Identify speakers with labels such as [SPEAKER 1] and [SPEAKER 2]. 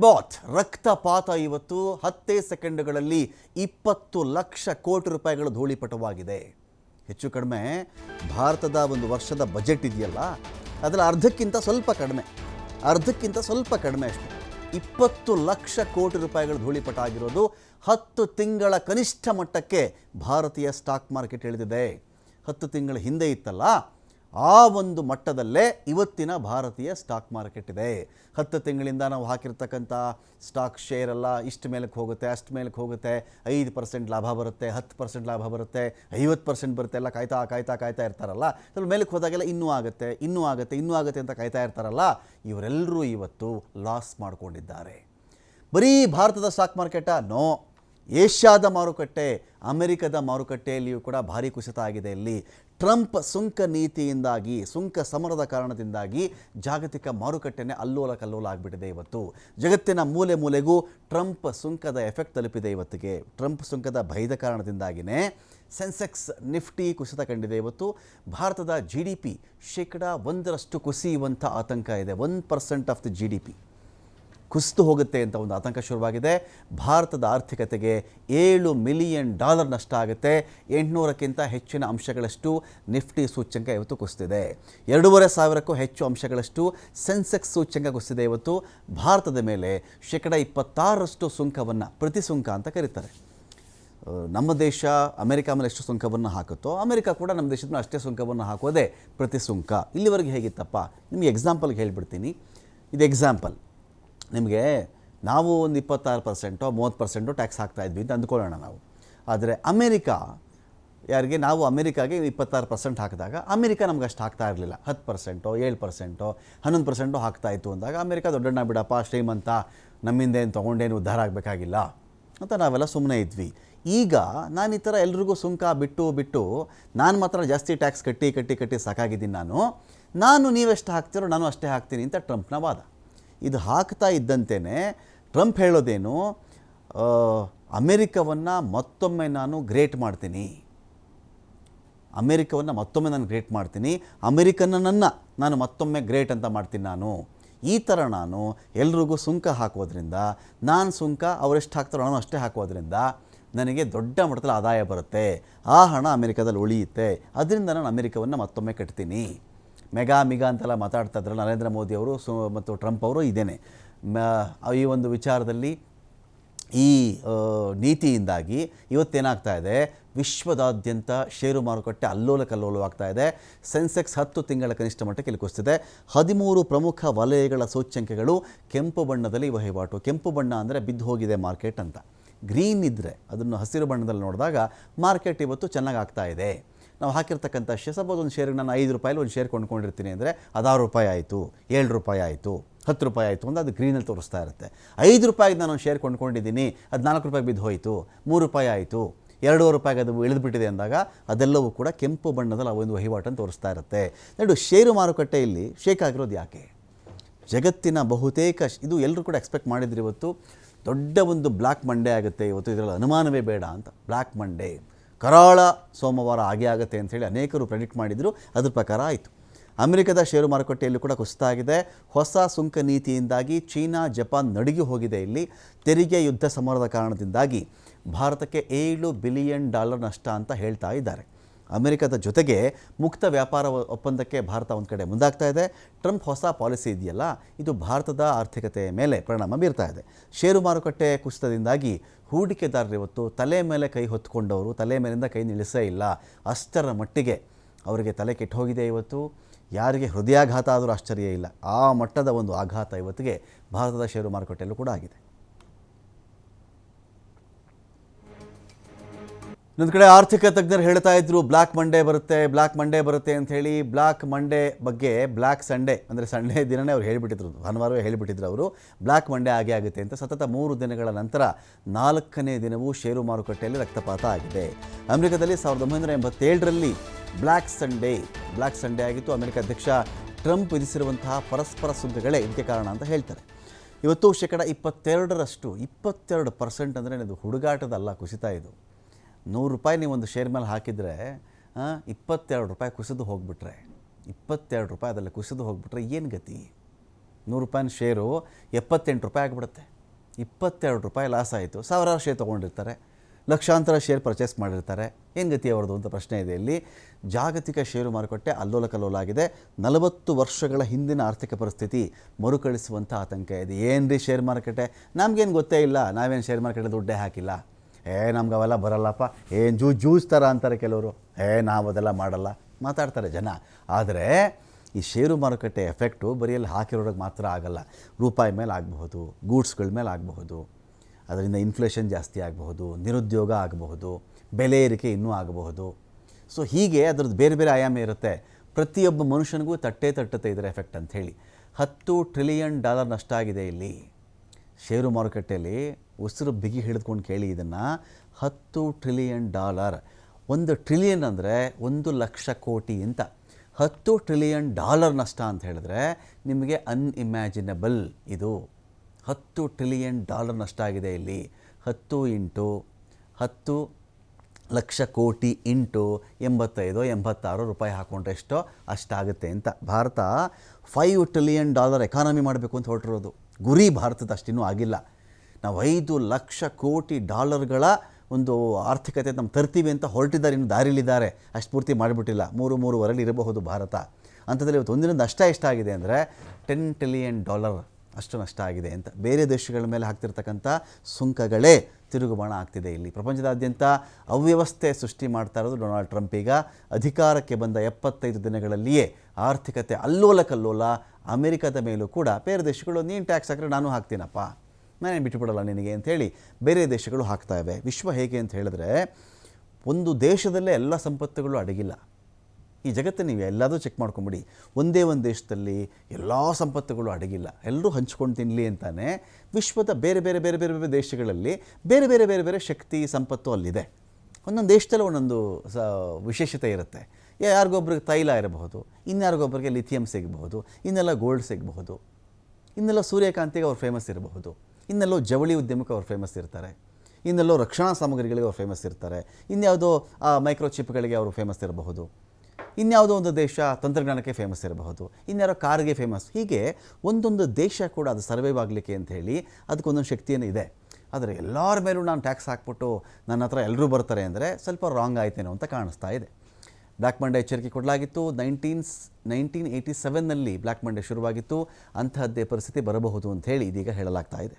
[SPEAKER 1] ಬಾತ್ ರಕ್ತಪಾತ ಇವತ್ತು ಹತ್ತೇ ಸೆಕೆಂಡ್ಗಳಲ್ಲಿ ಇಪ್ಪತ್ತು ಲಕ್ಷ ಕೋಟಿ ರೂಪಾಯಿಗಳು ಧೂಳಿಪಟವಾಗಿದೆ. ಹೆಚ್ಚು ಕಡಿಮೆ, ಭಾರತದ ಒಂದು ವರ್ಷದ ಬಜೆಟ್ ಇದೆಯಲ್ಲ ಅದರ ಅರ್ಧಕ್ಕಿಂತ ಸ್ವಲ್ಪ ಕಡಿಮೆ, ಅರ್ಧಕ್ಕಿಂತ ಸ್ವಲ್ಪ ಕಡಿಮೆ ಅಷ್ಟೆ. ಇಪ್ಪತ್ತು ಲಕ್ಷ ಕೋಟಿ ರೂಪಾಯಿಗಳು ಧೂಳಿಪಟ ಆಗಿರೋದು ಹತ್ತು ತಿಂಗಳ ಕನಿಷ್ಠ ಮಟ್ಟಕ್ಕೆ ಭಾರತೀಯ ಸ್ಟಾಕ್ ಮಾರ್ಕೆಟ್ ಇಳಿದಿದೆ. ಹತ್ತು ತಿಂಗಳ ಹಿಂದೆ ಇತ್ತಲ್ಲ ಆ ಒಂದು ಮಟ್ಟದಲ್ಲೇ ಇವತ್ತಿನ ಭಾರತೀಯ ಸ್ಟಾಕ್ ಮಾರ್ಕೆಟ್ ಇದೆ. ಹತ್ತು ತಿಂಗಳಿಂದ ನಾವು ಹಾಕಿರ್ತಕ್ಕಂಥ ಸ್ಟಾಕ್ ಶೇರ್ ಎಲ್ಲ ಇಷ್ಟು ಮೇಲಕ್ಕೆ ಹೋಗುತ್ತೆ, ಅಷ್ಟು ಮೇಲಕ್ಕೆ ಹೋಗುತ್ತೆ. ಐದು ಪರ್ಸೆಂಟ್ ಲಾಭ ಬರುತ್ತೆ, ಹತ್ತು ಪರ್ಸೆಂಟ್ ಲಾಭ ಬರುತ್ತೆ, ಐವತ್ತು ಪರ್ಸೆಂಟ್ ಬರುತ್ತೆ ಎಲ್ಲ ಕಾಯ್ತಾ ಕಾಯ್ತಾ ಕಾಯ್ತಾ ಇರ್ತಾರಲ್ಲ. ಸ್ವಲ್ಪ ಮೇಲಕ್ಕೆ ಹೋದಾಗೆಲ್ಲ ಇನ್ನೂ ಆಗುತ್ತೆ ಇನ್ನೂ ಆಗುತ್ತೆ ಇನ್ನೂ ಆಗುತ್ತೆ ಅಂತ ಕಾಯ್ತಾ ಇರ್ತಾರಲ್ಲ. ಇವರೆಲ್ಲರೂ ಇವತ್ತು ಲಾಸ್ ಮಾಡಿಕೊಂಡಿದ್ದಾರೆ. ಬರೀ ಭಾರತದ ಸ್ಟಾಕ್ ಮಾರ್ಕೆಟಾ ನೋ ಏಷ್ಯಾದ ಮಾರುಕಟ್ಟೆ, ಅಮೆರಿಕದ ಮಾರುಕಟ್ಟೆಯಲ್ಲಿಯೂ ಕೂಡ ಭಾರಿ ಕುಸಿತ ಆಗಿದೆ ಇಲ್ಲಿ. ಟ್ರಂಪ್ ಸುಂಕ ನೀತಿಯಿಂದಾಗಿ, ಸುಂಕ ಸಮರದ ಕಾರಣದಿಂದಾಗಿ ಜಾಗತಿಕ ಮಾರುಕಟ್ಟೆನೇ ಅಲ್ಲೋಲ ಕಲ್ಲೋಲ ಆಗಿಬಿಟ್ಟಿದೆ ಇವತ್ತು. ಜಗತ್ತಿನ ಮೂಲೆ ಮೂಲೆಗೂ ಟ್ರಂಪ್ ಸುಂಕದ ಎಫೆಕ್ಟ್ ತಲುಪಿದೆ ಇವತ್ತಿಗೆ. ಟ್ರಂಪ್ ಸುಂಕದ ಭಯದ ಕಾರಣದಿಂದಾಗಿಯೇ ಸೆನ್ಸೆಕ್ಸ್ ನಿಫ್ಟಿ ಕುಸಿತ ಕಂಡಿದೆ ಇವತ್ತು. ಭಾರತದ ಜಿ ಡಿ ಪಿ ಶೇಕಡ ಒಂದರಷ್ಟು ಕುಸಿಯುವಂಥ ಆತಂಕ ಇದೆ. One percent of the G D P ಕುಸಿದು ಹೋಗುತ್ತೆ ಅಂತ ಒಂದು ಆತಂಕ ಶುರುವಾಗಿದೆ. ಭಾರತದ ಆರ್ಥಿಕತೆಗೆ ಏಳು ಮಿಲಿಯನ್ ಡಾಲರ್ ನಷ್ಟ ಆಗುತ್ತೆ. ಎಂಟುನೂರಕ್ಕಿಂತ ಹೆಚ್ಚಿನ ಅಂಶಗಳಷ್ಟು ನಿಫ್ಟಿ ಸೂಚ್ಯಂಕ ಇವತ್ತು ಕುಸಿದಿದೆ. ಎರಡೂವರೆ ಸಾವಿರಕ್ಕೂ ಹೆಚ್ಚು ಅಂಶಗಳಷ್ಟು ಸೆನ್ಸೆಕ್ಸ್ ಸೂಚ್ಯಂಕ ಕುಸಿದಿದೆ ಇವತ್ತು. ಭಾರತದ ಮೇಲೆ ಶೇಕಡ ಇಪ್ಪತ್ತಾರರಷ್ಟು ಸುಂಕವನ್ನು ಪ್ರತಿ ಸುಂಕ ಅಂತ ಕರೀತಾರೆ. ನಮ್ಮ ದೇಶ ಅಮೆರಿಕ ಮೇಲೆ ಎಷ್ಟು ಸುಂಕವನ್ನು ಹಾಕುತ್ತೋ ಅಮೆರಿಕ ಕೂಡ ನಮ್ಮ ದೇಶದ ಅಷ್ಟೇ ಸುಂಕವನ್ನು ಹಾಕೋದೇ ಪ್ರತಿ ಸುಂಕ ಇಲ್ಲಿವರೆಗೆ ಹೇಗಿತ್ತಪ್ಪ? ನಿಮಗೆ ಎಕ್ಸಾಂಪಲ್ಗೆ ಹೇಳಿಬಿಡ್ತೀನಿ. ಇದು ಎಕ್ಸಾಂಪಲ್ ನಿಮಗೆ ನಾವು ಒಂದು ಇಪ್ಪತ್ತಾರು ಪರ್ಸೆಂಟೋ, ಮೂವತ್ತು ಪರ್ಸೆಂಟೋ ಟ್ಯಾಕ್ಸ್ ಹಾಕ್ತಾ ಇದ್ವಿ ಅಂತ ಅಂದ್ಕೊಳ್ಳೋಣ ನಾವು. ಆದರೆ ಅಮೇರಿಕಾ, ಯಾರಿಗೆ ನಾವು ಅಮೇರಿಕಾಗೆ ಇಪ್ಪತ್ತಾರು ಪರ್ಸೆಂಟ್ ಹಾಕಿದಾಗ ಅಮೇರಿಕ ನಮ್ಗೆ ಅಷ್ಟು ಹಾಕ್ತಾ ಇರಲಿಲ್ಲ. ಹತ್ತು ಪರ್ಸೆಂಟೋ, ಏಳು ಪರ್ಸೆಂಟೋ, ಹನ್ನೊಂದು ಪರ್ಸೆಂಟೋ ಹಾಕ್ತಾ ಇತ್ತು ಅಂದಾಗ ಅಮೇರಿಕಾ, ದೊಡ್ಡಣ್ಣ ಬಿಡಪ್ಪ, ಶ್ರೀಮಂತ, ನಮ್ಮಿಂದ ಏನು ತೊಗೊಂಡೇನು ಉದ್ಧಾರ ಆಗಬೇಕಾಗಿಲ್ಲ? ಅಂತ ನಾವೆಲ್ಲ ಸುಮ್ಮನೆ ಇದ್ವಿ. ಈಗ ನಾನು ಈ ಥರ ಎಲ್ರಿಗೂ ಸುಂಕ ಬಿಟ್ಟು ಬಿಟ್ಟು ನಾನು ಮಾತ್ರ ಜಾಸ್ತಿ ಟ್ಯಾಕ್ಸ್ ಕಟ್ಟಿ ಕಟ್ಟಿ ಕಟ್ಟಿ ಸಾಕಾಗಿದ್ದೀನಿ ನಾನು. ನಾನು ನೀವೆಷ್ಟು ಹಾಕ್ತಿರೋ ನಾನು ಅಷ್ಟೇ ಹಾಕ್ತೀನಿ ಅಂತ ಟ್ರಂಪ್ನ ವಾದ. ಇದು ಹಾಕ್ತಾ ಇದ್ದಂತೆಯೇ ಟ್ರಂಪ್ ಹೇಳೋದೇನು ಅಮೆರಿಕವನ್ನು ಮತ್ತೊಮ್ಮೆ ನಾನು ಗ್ರೇಟ್ ಮಾಡ್ತೀನಿ. ಅಮೇರಿಕವನ್ನು ಮತ್ತೊಮ್ಮೆ ನಾನು ಗ್ರೇಟ್ ಮಾಡ್ತೀನಿ. ಅಮೇರಿಕನನ್ನು ನಾನು ಮತ್ತೊಮ್ಮೆ ಗ್ರೇಟ್ ಅಂತ ಮಾಡ್ತೀನಿ ನಾನು. ಈ ಥರ ನಾನು ಎಲ್ರಿಗೂ ಸುಂಕ ಹಾಕೋದ್ರಿಂದ ನಾನು ಸುಂಕ ಅವರೆಷ್ಟು ಹಾಕ್ತಾರೋ ನಾನು ಅಷ್ಟೇ ಹಾಕೋದ್ರಿಂದ ನನಗೆ ದೊಡ್ಡ ಮಟ್ಟದಲ್ಲಿ ಆದಾಯ ಬರುತ್ತೆ. ಆ ಹಣ ಅಮೆರಿಕದಲ್ಲಿ ಉಳಿಯುತ್ತೆ. ಅದರಿಂದ ನಾನು ಅಮೆರಿಕವನ್ನು ಮತ್ತೊಮ್ಮೆ ಕಟ್ತೀನಿ. ಮೆಗಾ ಮಿಗಾ ಅಂತೆಲ್ಲ ಮಾತಾಡ್ತಾ ಇದ್ರಲ್ಲ, ನರೇಂದ್ರ ಮೋದಿ ಅವರು, ಸೊ, ಮತ್ತು ಟ್ರಂಪ್ ಅವರು ಇದೇನೆ. ಈ ಒಂದು ವಿಚಾರದಲ್ಲಿ ಈ ನೀತಿಯಿಂದಾಗಿ ಇವತ್ತೇನಾಗ್ತಾ ಇದೆ? ವಿಶ್ವದಾದ್ಯಂತ ಷೇರು ಮಾರುಕಟ್ಟೆ ಅಲ್ಲೋಲ ಕಲ್ಲೋಲವಾಗ್ತಾ ಇದೆ. ಸೆನ್ಸೆಕ್ಸ್ ಹತ್ತು ತಿಂಗಳ ಕನಿಷ್ಠ ಮಟ್ಟಕ್ಕೆ ಇಲ್ಲಿ ಕುಸಿದಿದೆ ಹದಿಮೂರು ಪ್ರಮುಖ ವಲಯಗಳ ಸೂಚ್ಯಂಕಗಳು ಕೆಂಪು ಬಣ್ಣದಲ್ಲಿ ವಹಿವಾಟು. ಕೆಂಪು ಬಣ್ಣ ಅಂದರೆ ಬಿದ್ದು ಹೋಗಿದೆ ಮಾರ್ಕೆಟ್ ಅಂತ. ಗ್ರೀನ್ ಇದ್ದರೆ ಅದನ್ನು ಹಸಿರು ಬಣ್ಣದಲ್ಲಿ ನೋಡಿದಾಗ ಮಾರ್ಕೆಟ್ ಇವತ್ತು ಚೆನ್ನಾಗಿ ಆಗ್ತಾ ಇದೆ. ನಾವು ಹಾಕಿರ್ತಕ್ಕಂಥ ಶೇರ್ ಸಪೋಸ್ ಒಂದು ಶೇರಿಗೆ ನಾನು ಐದು ರೂಪಾಯಲ್ಲಿ ಒಂದು ಶೇರ್ ಕೊಂಡ್ಕೊಂಡಿರ್ತೀನಿ ಅಂದರೆ ಅದು ಆರು ರೂಪಾಯಿ ಆಯಿತು, ಏಳು ರೂಪಾಯಿ ಆಯಿತು, ಹತ್ತು ರೂಪಾಯಿ ಆಯಿತು ಅಂದರೆ ಅದು ಗ್ರೀನಲ್ಲಿ ತೋರಿಸ್ತಾ ಇರುತ್ತೆ. ಐದು ರೂಪಾಯಿಗೆ ನಾನು ಒಂದು ಶೇರ್ ಕೊಂಡ್ಕೊಂಡಿದ್ದೀನಿ, ಅದು ನಾಲ್ಕು ರೂಪಾಯಿಗೆ ಬಿದ್ದು ಹೋಯಿತು, ಮೂರು ರೂಪಾಯಿ ಆಯಿತು, ಎರಡೂವರೆ ರೂಪಾಯಿಗೆ ಅದು ಇಳಿದುಬಿಟ್ಟಿದೆ ಅಂದಾಗ ಅದೆಲ್ಲವೂ ಕೂಡ ಕೆಂಪು ಬಣ್ಣದಲ್ಲಿ ಆ ಒಂದು ವಹಿವಾಟನ್ನು ತೋರಿಸ್ತಾ ಇರುತ್ತೆ. ನೋಡು ಷೇರು ಮಾರುಕಟ್ಟೆಯಲ್ಲಿ ಶೇಕ್ ಆಗಿರೋದು ಯಾಕೆ? ಜಗತ್ತಿನ ಬಹುತೇಕ ಇದು ಎಲ್ಲರೂ ಕೂಡ ಎಕ್ಸ್ಪೆಕ್ಟ್ ಮಾಡಿದ್ರು ಇವತ್ತು, ದೊಡ್ಡ ಒಂದು ಬ್ಲ್ಯಾಕ್ ಮಂಡೇ ಆಗುತ್ತೆ ಇವತ್ತು, ಇದರಲ್ಲಿ ಅನುಮಾನವೇ ಬೇಡ ಅಂತ. ಬ್ಲ್ಯಾಕ್ ಮಂಡೇ ಕರಾಳ ಸೋಮವಾರ ಆಗೇ ಆಗುತ್ತೆ ಅಂಥೇಳಿ ಅನೇಕರು ಪ್ರೆಡಿಕ್ಟ್ ಮಾಡಿದರು. ಅದ್ರ ಪ್ರಕಾರ ಆಯಿತು. ಅಮೆರಿಕದ ಷೇರು ಮಾರುಕಟ್ಟೆಯಲ್ಲೂ ಕೂಡ ಕುಸಿತ ಆಗಿದೆ ಹೊಸ ಸುಂಕ ನೀತಿಯಿಂದಾಗಿ ಚೀನಾ, ಜಪಾನ್ ನಡುಗಿ ಹೋಗಿದೆ ಇಲ್ಲಿ. ತೆರಿಗೆ ಯುದ್ಧ ಸಮರದ ಕಾರಣದಿಂದಾಗಿ ಭಾರತಕ್ಕೆ ಏಳು ಬಿಲಿಯನ್ ಡಾಲರ್ ನಷ್ಟ ಅಂತ ಹೇಳ್ತಾ ಇದ್ದಾರೆ. ಅಮೆರಿಕದ ಜೊತೆಗೆ ಮುಕ್ತ ವ್ಯಾಪಾರ ಒಪ್ಪಂದಕ್ಕೆ ಭಾರತ ಒಂದು ಕಡೆ ಮುಂದಾಗ್ತಾ ಇದೆ. ಟ್ರಂಪ್ ಹೊಸ ಪಾಲಿಸಿ ಇದೆಯಲ್ಲ, ಇದು ಭಾರತದ ಆರ್ಥಿಕತೆಯ ಮೇಲೆ ಪರಿಣಾಮ ಬೀರ್ತಾ ಇದೆ. ಷೇರು ಮಾರುಕಟ್ಟೆ ಕುಸಿತದಿಂದಾಗಿ ಹೂಡಿಕೆದಾರರು ಇವತ್ತು ತಲೆ ಮೇಲೆ ಕೈ ಹೊತ್ಕೊಂಡವರು, ತಲೆ ಮೇಲಿಂದ ಕೈ ನಿಲ್ಲಿಸೇ ಇಲ್ಲ. ಅಷ್ಟರ ಮಟ್ಟಿಗೆ ಅವರಿಗೆ ತಲೆ ಕೆಟ್ಟು ಹೋಗಿದೆ ಇವತ್ತು. ಯಾರಿಗೆ ಹೃದಯಾಘಾತ ಆದರೂ ಆಶ್ಚರ್ಯ ಇಲ್ಲ. ಆ ಮಟ್ಟದ ಒಂದು ಆಘಾತ ಇವತ್ತಿಗೆ ಭಾರತದ ಷೇರು ಮಾರುಕಟ್ಟೆಯಲ್ಲೂ ಕೂಡ ಆಗಿದೆ. ಇನ್ನೊಂದು ಕಡೆ ಆರ್ಥಿಕ ತಜ್ಞರು ಹೇಳ್ತಾ ಇದ್ರು ಬ್ಲ್ಯಾಕ್ ಮಂಡೇ ಬರುತ್ತೆ ಬ್ಲ್ಯಾಕ್ ಮಂಡೇ ಬರುತ್ತೆ ಅಂತ ಹೇಳಿ ಬ್ಲ್ಯಾಕ್ ಮಂಡೇ ಬಗ್ಗೆ ಬ್ಲ್ಯಾಕ್ ಸಂಡೇ ಅಂದರೆ ಸಂಡೇ ದಿನನೇ ಅವ್ರು ಹೇಳಿಬಿಟ್ಟಿದ್ರು, ಭಾನುವಾರವೇ ಹೇಳಿಬಿಟ್ಟಿದ್ರು ಅವರು ಬ್ಲ್ಯಾಕ್ ಮಂಡೇ ಆಗೇ ಆಗುತ್ತೆ ಅಂತ ಸತತ ಮೂರು ದಿನಗಳ ನಂತರ ನಾಲ್ಕನೇ ದಿನವೂ ಷೇರು ಮಾರುಕಟ್ಟೆಯಲ್ಲಿ ರಕ್ತಪಾತ ಆಗಿದೆ. ಅಮೆರಿಕದಲ್ಲಿ ಸಾವಿರದ ಒಂಬೈನೂರ ಎಂಬತ್ತೇಳರಲ್ಲಿ ಬ್ಲ್ಯಾಕ್ ಸಂಡೇ ಬ್ಲ್ಯಾಕ್ ಸಂಡೇ ಆಗಿತ್ತು. ಅಮೆರಿಕ ಅಧ್ಯಕ್ಷ ಟ್ರಂಪ್ ವಿಧಿಸಿರುವಂತಹ ಪರಸ್ಪರ ಸುದ್ದಿಗಳೇ ಇದಕ್ಕೆ ಕಾರಣ ಅಂತ ಹೇಳ್ತಾರೆ. ಇವತ್ತು ಶೇಕಡ ಇಪ್ಪತ್ತೆರಡರಷ್ಟು, ಇಪ್ಪತ್ತೆರಡು ಪರ್ಸೆಂಟ್ ಅಂದರೆ ಇದು ಹುಡುಗಾಟದಲ್ಲ ಕುಸಿತ ಇದು. ನೂರು ರೂಪಾಯಿ ನೀವು ಒಂದು ಶೇರ್ ಮೇಲೆ ಹಾಕಿದರೆ ಇಪ್ಪತ್ತೆರಡು ರೂಪಾಯಿ ಕುಸಿದು ಹೋಗ್ಬಿಟ್ರೆ, ಇಪ್ಪತ್ತೆರಡು ರೂಪಾಯಿ ಅದರಲ್ಲಿ ಕುಸಿದು ಹೋಗ್ಬಿಟ್ರೆ ಏನು ಗತಿ? ನೂರು ರೂಪಾಯಿನ ಶೇರು ಎಪ್ಪತ್ತೆಂಟು ರೂಪಾಯಿ ಆಗಿಬಿಡುತ್ತೆ. ಇಪ್ಪತ್ತೆರಡು ರೂಪಾಯಿ ಲಾಸ್ ಆಯಿತು. ಸಾವಿರಾರು ಶೇರ್ ತೊಗೊಂಡಿರ್ತಾರೆ. ಲಕ್ಷಾಂತರ ಶೇರ್ ಪರ್ಚೇಸ್ ಮಾಡಿರ್ತಾರೆ. ಏನು ಗತಿ ಅವ್ರದ್ದು ಅಂತ ಪ್ರಶ್ನೆ ಇದೆ ಇಲ್ಲಿ. ಜಾಗತಿಕ ಷೇರು ಮಾರುಕಟ್ಟೆ ಅಲ್ಲೋಲ ಕಲ್ಲೋಲಾಗಿದೆ ನಲವತ್ತು ವರ್ಷಗಳ ಹಿಂದಿನ ಆರ್ಥಿಕ ಪರಿಸ್ಥಿತಿ ಮರುಕಳಿಸುವಂಥ ಆತಂಕ ಇದೆ. ಏನು ರೀ ಶೇರ್ ಮಾರುಕಟ್ಟೆ? ನಮಗೇನು ಗೊತ್ತೇ ಇಲ್ಲ. ನಾವೇನು ಶೇರ್ ಮಾರ್ಕೆಟ್ ದುಡ್ಡೇ ಹಾಕಿಲ್ಲ. ಏ ನಮ್ಗೆ ಅವೆಲ್ಲ ಬರಲ್ಲಪ್ಪ. ಏನು ಜೂ ಜ್ಯೂಸ್ ಥರ ಅಂತಾರೆ ಕೆಲವರು. ಏ ನಾವು ಅದೆಲ್ಲ ಮಾಡಲ್ಲ. ಮಾತಾಡ್ತಾರೆ ಜನ. ಆದರೆ ಈ ಷೇರು ಮಾರುಕಟ್ಟೆ ಎಫೆಕ್ಟು ಬರೀ ಅಲ್ಲಿ ಹಾಕಿರೋರಿಗೆ ಮಾತ್ರ ಆಗಲ್ಲ. ರೂಪಾಯಿ ಮೇಲೆ ಆಗಬಹುದು, ಗೂಡ್ಸ್ಗಳ ಮೇಲೆ ಆಗಬಹುದು, ಅದರಿಂದ ಇನ್ಫ್ಲೇಷನ್ ಜಾಸ್ತಿ ಆಗಬಹುದು, ನಿರುದ್ಯೋಗ ಆಗಬಹುದು, ಬೆಲೆ ಏರಿಕೆ ಇನ್ನೂ ಆಗಬಹುದು. ಸೊ, ಹೀಗೆ ಅದರದ್ದು ಬೇರೆ ಬೇರೆ ಆಯಾಮ ಇರುತ್ತೆ. ಪ್ರತಿಯೊಬ್ಬ ಮನುಷ್ಯನಿಗೂ ತಟ್ಟೆ ತಟ್ಟುತ್ತೆ ಇದರ ಎಫೆಕ್ಟ್ ಅಂತ ಹೇಳಿ ಹತ್ತು ಟ್ರಿಲಿಯನ್ ಡಾಲರ್ ನಷ್ಟ ಆಗಿದೆ ಇಲ್ಲಿ. ಷೇರು ಮಾರುಕಟ್ಟೆಯಲ್ಲಿ ಉಸಿರು ಬಿಗಿ ಹಿಡಿದುಕೊಂಡು ಕೇಳಿ ಇದನ್ನು ಹತ್ತು ಟ್ರಿಲಿಯನ್ ಡಾಲರ್ ಒಂದು ಟ್ರಿಲಿಯನ್ ಅಂದರೆ ಒಂದು ಲಕ್ಷ ಕೋಟಿ ಅಂತ. ಹತ್ತು ಟ್ರಿಲಿಯನ್ ಡಾಲರ್ ನಷ್ಟ ಅಂತ ಹೇಳಿದ್ರೆ ನಿಮಗೆ ಅನ್ಇಮ್ಯಾಜಿನಬಲ್ ಇದು. ಹತ್ತು ಟ್ರಿಲಿಯನ್ ಡಾಲರ್ ನಷ್ಟ ಆಗಿದೆ ಇಲ್ಲಿ. ಹತ್ತು ಇಂಟು ಹತ್ತು ಲಕ್ಷ ಕೋಟಿ ಇಂಟು ಎಂಬತ್ತೈದು, ಎಂಬತ್ತಾರು ರೂಪಾಯಿ ಹಾಕೊಂಡ್ರೆ ಎಷ್ಟೋ ಅಷ್ಟಾಗುತ್ತೆ ಅಂತ. Bharat five trillion dollar economy ಮಾಡಬೇಕು ಅಂತ ಹೊರಟಿರೋದು. ಗುರಿ ಭಾರತದ ಆಗಿಲ್ಲ. ನಾವು ಐದು ಲಕ್ಷ ಕೋಟಿ ಡಾಲರ್ಗಳ ಒಂದು ಆರ್ಥಿಕತೆ ನಮ್ಮ ತರ್ತೀವಿ ಅಂತ ಹೊರಟಿದ್ದಾರೆ, ಇನ್ನು ದಾರಿಲಿದ್ದಾರೆ. ಅಷ್ಟು ಪೂರ್ತಿ ಮಾಡಿಬಿಟ್ಟಿಲ್ಲ. ಮೂರು ಮೂರುವರೆಲಿ ಇರಬಹುದು ಭಾರತ. ಅಂಥದ್ರಲ್ಲಿ ಇವತ್ತು ಒಂದಿನ ನಷ್ಟ ಎಷ್ಟಾಗಿದೆ ಅಂದರೆ ಟೆನ್ ಟ್ರಿಲಿಯನ್ ಡಾಲರ್ ಅಷ್ಟು ನಷ್ಟ ಆಗಿದೆ ಅಂತ. ಬೇರೆ ದೇಶಗಳ ಮೇಲೆ ಹಾಕ್ತಿರ್ತಕ್ಕಂಥ ಸುಂಕಗಳೇ ತಿರುಗುಬಾಣ ಆಗ್ತಿದೆ ಇಲ್ಲಿ. ಪ್ರಪಂಚದಾದ್ಯಂತ ಅವ್ಯವಸ್ಥೆ ಸೃಷ್ಟಿ ಮಾಡ್ತಾ ಇರೋದು ಡೊನಾಲ್ಡ್ ಟ್ರಂಪ್ ಈಗ. ಅಧಿಕಾರಕ್ಕೆ ಬಂದ ಎಪ್ಪತ್ತೈದು ದಿನಗಳಲ್ಲಿಯೇ ಆರ್ಥಿಕತೆ ಅಲ್ಲೋಲ ಕಲ್ಲೋಲ ಅಮೆರಿಕದ ಮೇಲೂ ಕೂಡ ಬೇರೆ ದೇಶಗಳು ನೀನು ಟ್ಯಾಕ್ಸ್ ಹಾಕಿದ್ರೆ ನಾನು ಹಾಕ್ತೀನಪ್ಪ. ನಾನೇನು ಬಿಟ್ಟುಬಿಡಲ್ಲ ನಿನಗೆ ಅಂಥೇಳಿ ಬೇರೆ ದೇಶಗಳು ಹಾಕ್ತಾ ಇವೆ. ವಿಶ್ವ ಹೇಗೆ ಅಂತ ಹೇಳಿದ್ರೆ ಒಂದು ದೇಶದಲ್ಲೇ ಎಲ್ಲ ಸಂಪತ್ತುಗಳು ಅಡಗಿಲ್ಲ. ಈ ಜಗತ್ತು ನೀವು ಎಲ್ಲದೂ ಚೆಕ್ ಮಾಡ್ಕೊಂಬಿಡಿ. ಒಂದೇ ಒಂದು ದೇಶದಲ್ಲಿ ಎಲ್ಲ ಸಂಪತ್ತುಗಳು ಅಡಗಿಲ್ಲ. ಎಲ್ಲರೂ ಹಂಚ್ಕೊಂಡು ತಿನ್ನಲಿ ಅಂತಾನೆ ವಿಶ್ವದ ಬೇರೆ ಬೇರೆ ಬೇರೆ ಬೇರೆ ಬೇರೆ ದೇಶಗಳಲ್ಲಿ ಬೇರೆ ಬೇರೆ ಬೇರೆ ಬೇರೆ ಶಕ್ತಿ, ಸಂಪತ್ತು ಅಲ್ಲಿದೆ. ಒಂದೊಂದು ದೇಶದಲ್ಲಿ ಒಂದೊಂದು ಸ ವಿಶೇಷತೆ ಇರುತ್ತೆ. ಯಾರಿಗೊಬ್ಬರಿಗೆ ತೈಲ ಇರಬಹುದು ಇನ್ಯಾರಿಗೊಬ್ಬರಿಗೆ ಲಿಥಿಯಂ ಸಿಗಬಹುದು, ಇನ್ನೆಲ್ಲ ಗೋಲ್ಡ್ ಸಿಗಬಹುದು, ಇನ್ನೆಲ್ಲ ಸೂರ್ಯಕಾಂತಿಗೆ ಅವ್ರು ಫೇಮಸ್ ಇರಬಹುದು, ಇನ್ನೆಲ್ಲೋ ಜವಳಿ ಉದ್ಯಮಕ್ಕೆ ಅವ್ರು ಫೇಮಸ್ ಇರ್ತಾರೆ, ಇನ್ನೆಲ್ಲೋ ರಕ್ಷಣಾ ಸಾಮಗ್ರಿಗಳಿಗೆ ಅವ್ರು ಫೇಮಸ್ ಇರ್ತಾರೆ, ಇನ್ಯಾವುದೋ ಮೈಕ್ರೋಚಿಪ್ಗಳಿಗೆ ಅವರು ಫೇಮಸ್ ಇರಬಹುದು. ಇನ್ಯಾವುದೋ ಒಂದು ದೇಶ ತಂತ್ರಜ್ಞಾನಕ್ಕೆ ಫೇಮಸ್ ಇರಬಹುದು, ಇನ್ಯಾರೋ ಕಾರ್ಗೆ ಫೇಮಸ್ ಹೀಗೆ ಒಂದೊಂದು ದೇಶ ಕೂಡ ಅದು ಸರ್ವೈವ್ ಆಗಲಿಕ್ಕೆ ಅಂತ ಹೇಳಿ ಅದಕ್ಕೊಂದೊಂದು ಶಕ್ತಿಯನ್ನು ಇದೆ. ಆದರೆ ಎಲ್ಲರ ಮೇಲೂ ನಾನು ಟ್ಯಾಕ್ಸ್ ಹಾಕ್ಬಿಟ್ಟು ನನ್ನ ಹತ್ರ ಎಲ್ಲರೂ ಬರ್ತಾರೆ ಅಂದರೆ ಸ್ವಲ್ಪ ರಾಂಗ್ ಆಯ್ತೇನೋ ಅಂತ ಕಾಣಿಸ್ತಾ ಇದೆ. ಬ್ಲ್ಯಾಕ್ ಮಂಡೆ ಎಚ್ಚರಿಕೆ ಕೊಡಲಾಗಿತ್ತು. ನೈನ್ಟೀನ್ಸ್ ನೈನ್ಟೀನ್ ಏಯ್ಟಿ ಸೆವೆನ್ನಲ್ಲಿ ಬ್ಲ್ಯಾಕ್ ಮಂಡೆ ಶುರುವಾಗಿತ್ತು. ಅಂಥದ್ದೇ ಪರಿಸ್ಥಿತಿ ಬರಬಹುದು ಅಂತ ಹೇಳಿ ಇದೀಗ ಹೇಳಲಾಗ್ತಾ ಇದೆ.